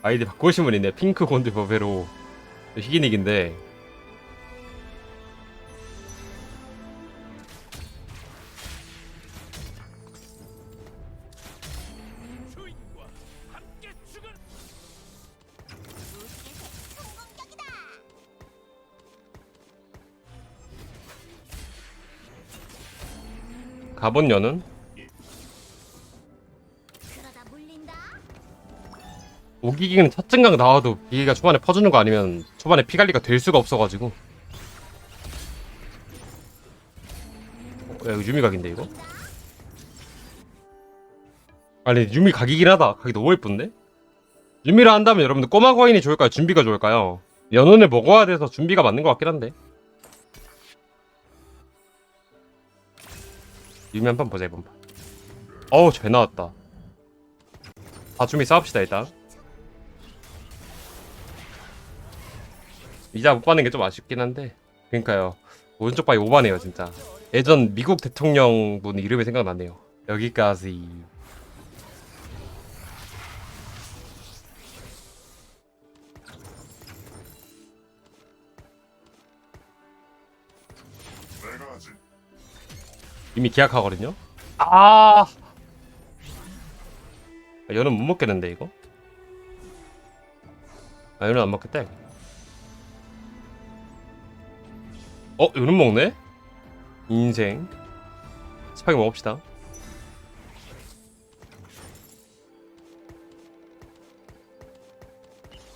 아이디 바꾸신 분 있네. 핑크 곤드 버베로. 희기닉인데. 가본 년은 오기기는 첫 증강 나와도 기기가 초반에 퍼주는 거 아니면 초반에 피 관리가 될 수가 없어가지고 어, 야 이거 유미 각인데 이거? 아니 유미 각이긴 하다 각이 너무 예쁜데? 유미를 한다면 여러분들 꼬마 거인이 좋을까요? 준비가 좋을까요? 연운을 먹어야 돼서 준비가 맞는 것 같긴 한데 유미 한 판 보자 이번 판 어우 잘 나왔다 다준비 싸웁시다 일단 이자 못 받는 게 좀 아쉽긴 한데. 그러니까요. 오른쪽 바위 오바네요 진짜. 예전 미국 대통령 분 이름이 생각나네요. 여기까지. 이미 계약하거든요? 아 연은 못 먹겠는데 이거? 아 연은 안 먹겠다 이거. 어? 요는 먹네? 인생. 스파게 먹읍시다.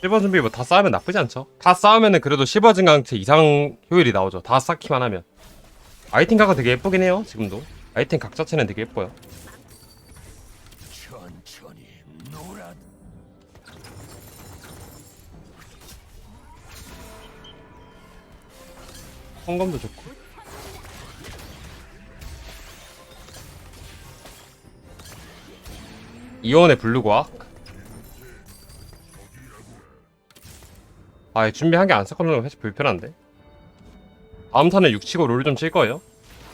실버 준비 뭐다 쌓으면 나쁘지 않죠. 다 쌓으면은 그래도 실버 증강체 이상 효율이 나오죠. 다 쌓기만 하면. 아이템 각은 되게 예쁘긴 해요 지금도. 아이템 각 자체는 되게 예뻐요 성검도 좋고. 이원의 블루과학. 아 준비한 게 안 섞어놓는 건 사실 불편한데? 다음 턴에 6치고 롤 좀 칠 거예요?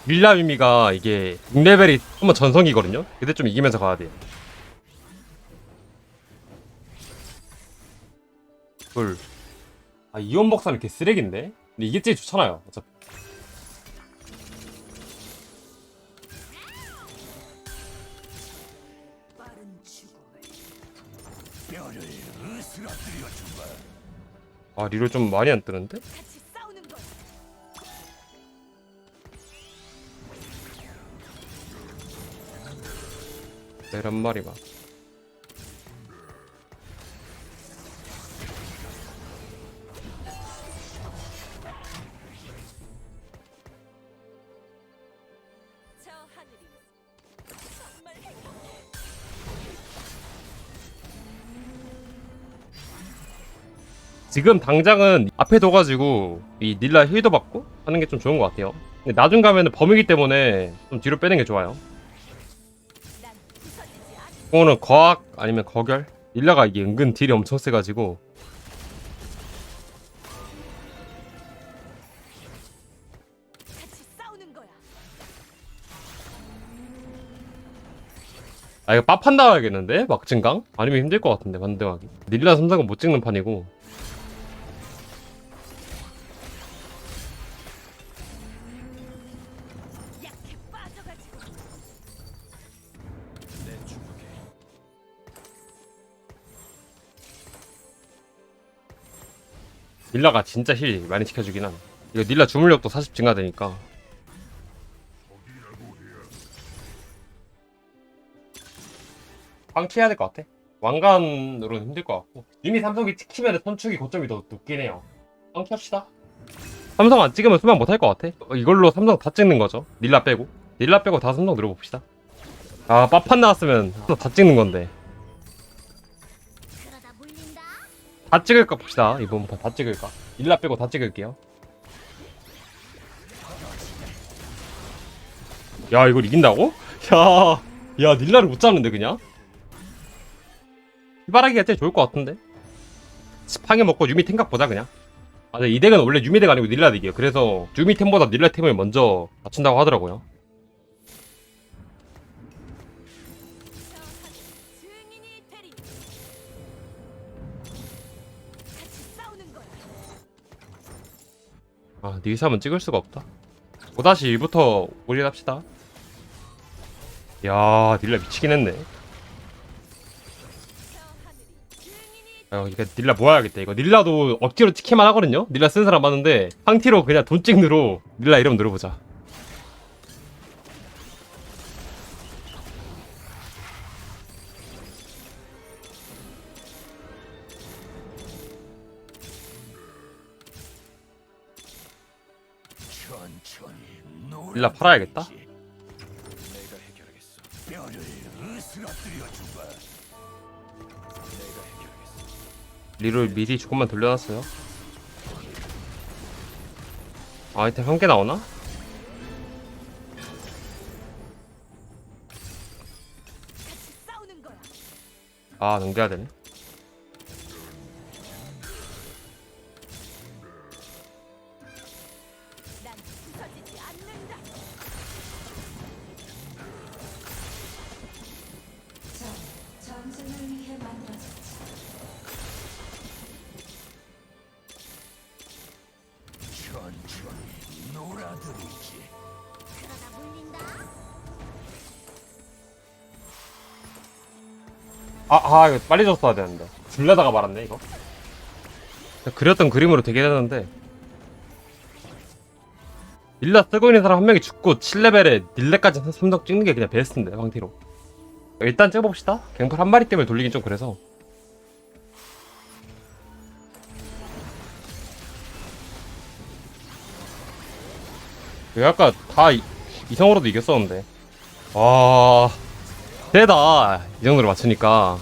밀라 유미가 이게 6레벨이 한번 전성기거든요? 그때 좀 이기면서 가야 돼요. 둘. 아 이원 복사는 이렇게 쓰레기인데? 근데 이게 제일 좋잖아요 어차피. 아 리롤 좀 많이 안 뜨는데? 내란 말이마 지금 당장은 앞에 둬가지고 이 닐라 힐도 받고 하는 게 좀 좋은 것 같아요 근데 나중 가면은 범위기 때문에 좀 뒤로 빼는 게 좋아요. 그거는 거학 아니면 거결 닐라가 이게 은근 딜이 엄청 세가지고. 아 이거 빠판 나와야겠는데? 막증강? 아니면 힘들 것 같은데 반등하기 닐라 3상은 못 찍는 판이고 닐라가 진짜 힐 많이 지켜주긴 함. 이거 닐라 주물력도 40 증가되니까. 방치해야 될 것 같아. 왕관으로는 힘들 것 같고. 이미 삼성이 찍히면 선축이 고점이 더 높긴 해요. 방치합시다. 삼성 안 찍으면 수만 못할 것 같아. 어, 이걸로 삼성 다 찍는 거죠. 닐라 빼고. 닐라 빼고 다 삼성 늘어봅시다. 아 빠판 나왔으면 다 찍는 건데 다 찍을까 봅시다 이번 판다 찍을까 닐라 빼고 다 찍을게요 야 이걸 이긴다고? 야, 야 닐라를 못 잡는데 그냥? 희바라기가 제일 좋을 것 같은데? 스팡에 먹고 유미 탱각 보자 그냥 아 근데 이 덱은 원래 유미 덱 아니고 닐라 덱이에요 그래서 유미 템보다 닐라 템을 먼저 갖춘다고 하더라고요 아 니기삼은 찍을 수가 없다. 5-1부터 올인합시다. 야 닐라 미치긴 했네. 아 이거 닐라 모아야겠다 이거. 닐라도 억지로 찍기만 하거든요? 닐라 쓴 사람 많은데 상티로 그냥 돈 찍느로 닐라 이름 누르보자 닐라 팔아야겠다. 리를 미리 조금만 돌려놨어요 아이템 한 개 나오나? 아 넘겨야 되네 천천히 놀아드리지. 그러다 물린다. 아, 아 이거 빨리 줬어야 되는데. 줄려다가 말았네 이거. 그렸던 그림으로 되게 되는데. 닐라 쓰고 있는 사람 한 명이 죽고 7레벨에 닐레까지 삼성 찍는 게 그냥 베스트인데 황티로. 일단 찍어봅시다. 갱플 한 마리 때문에 돌리긴 좀 그래서 여기 아까 다 이- 이성으로도 이겼었는데. 와 세다. 이 정도로 맞추니까.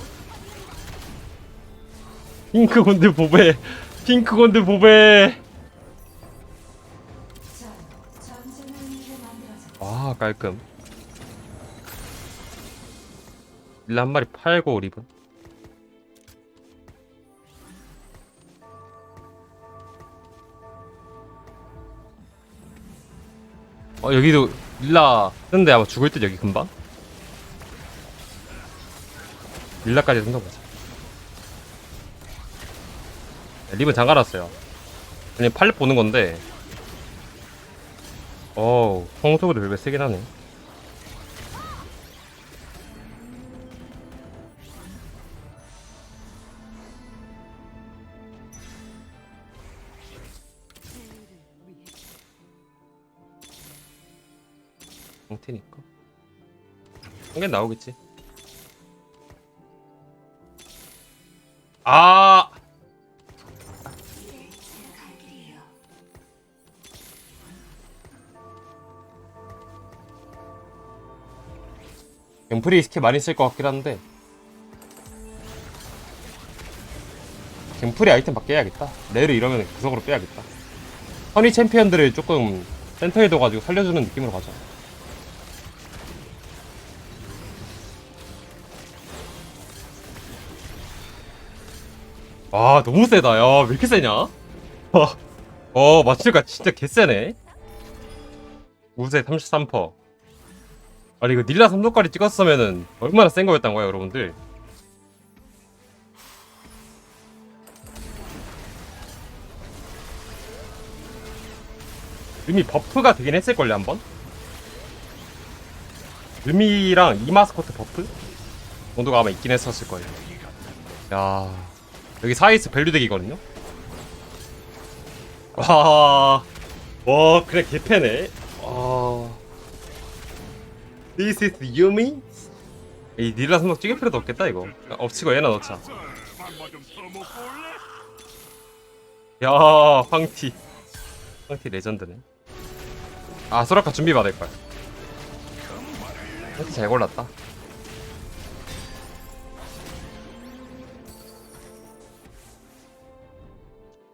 핑크 곤드 보배. 핑크 곤드 보배. 와 깔끔. 일라 한 마리 팔고 리븐 어 여기도 일라 쓰는데 아마 죽을 듯 여기 금방? 일라까지 쓴다 보자 리븐 장가놨어요. 그냥 팔렙 보는 건데. 어우 평소보다 별배 세긴 하네 상태니까. 한개 나오겠지. 아! 길이에요. 갱플이 스킬 많이 쓸 것 같긴 한데. 갱플이 아이템 바뀌어야겠다. 레를 이러면 구석으로 빼야겠다. 허니 챔피언들을 조금 센터에 둬가지고 살려주는 느낌으로 가자 아 너무 세다. 야 왜 이렇게 세냐? 와, 어 맞추니까? 진짜 개세네. 우세 33% 아니 이거 닐라 삼성까지 찍었으면은 얼마나 센 거였단 거야 여러분들? 이미 버프가 되긴 했을걸요 한번? 의미랑 이마스코트 버프? 정도가 아마 있긴 했었을 거예요. 야 여기 사이스 밸류 덱이거든요? 와, 와 그래 개패네. 와 This is Yumi? 이 닐라 선박 찍을 필요도 없겠다 이거. 엎치고 얘나 넣자. 야 황티. 황티 레전드네. 아 소라카 준비 받을걸. 황티 잘 골랐다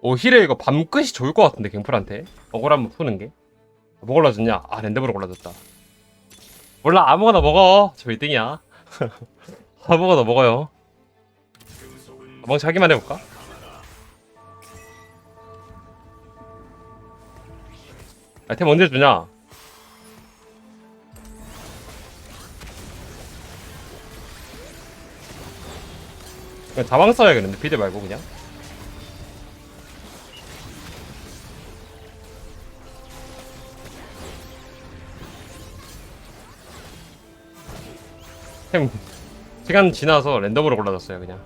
오 힐에 이거 밤끝이 좋을 것 같은데 갱플한테. 억울 한번 푸는 게. 뭐 골라줬냐? 아 랜덤으로 골라줬다. 몰라 아무거나 먹어. 저 1등이야. 아무거나 먹어요. 멍치 하기만 해볼까? 아이템 언제 주냐? 그냥 자방 써야겠는데 비드 말고 그냥 템 시간 지나서 랜덤으로 골라줬어요 그냥.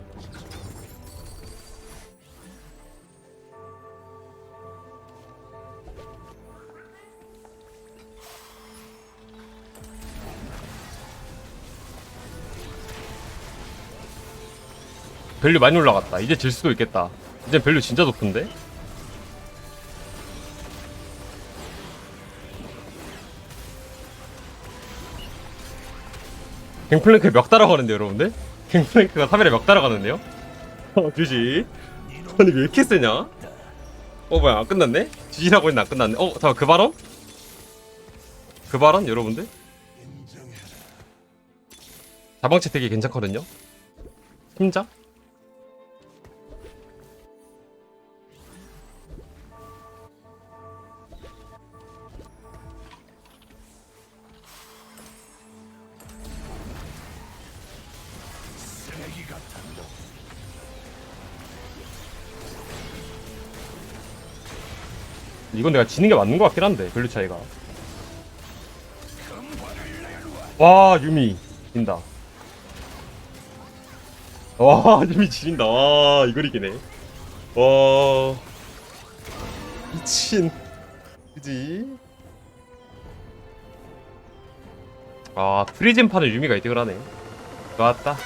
밸류 많이 올라갔다. 이제 질 수도 있겠다. 이제 밸류 진짜 높은데? 갱플랭크 몇 따라가는데 여러분들? 갱플랭크가 3일에 몇 따라가는데요? 어 규지 아니 왜 이렇게 세냐? 어 뭐야 안 끝났네? 했는데 안 끝났네 어 잠깐 그 발언? 그 발언 여러분들? 자방채 되게 괜찮거든요? 팀장? 이건 내가 지는 게 맞는 것 같긴 한데 밸류 차이가. 와 유미. 진다. 와 유미 지린다. 와 이걸 이기네. 와. 미친. 그지? 아 프리즌판은 유미가 1등을 하네. 좋았다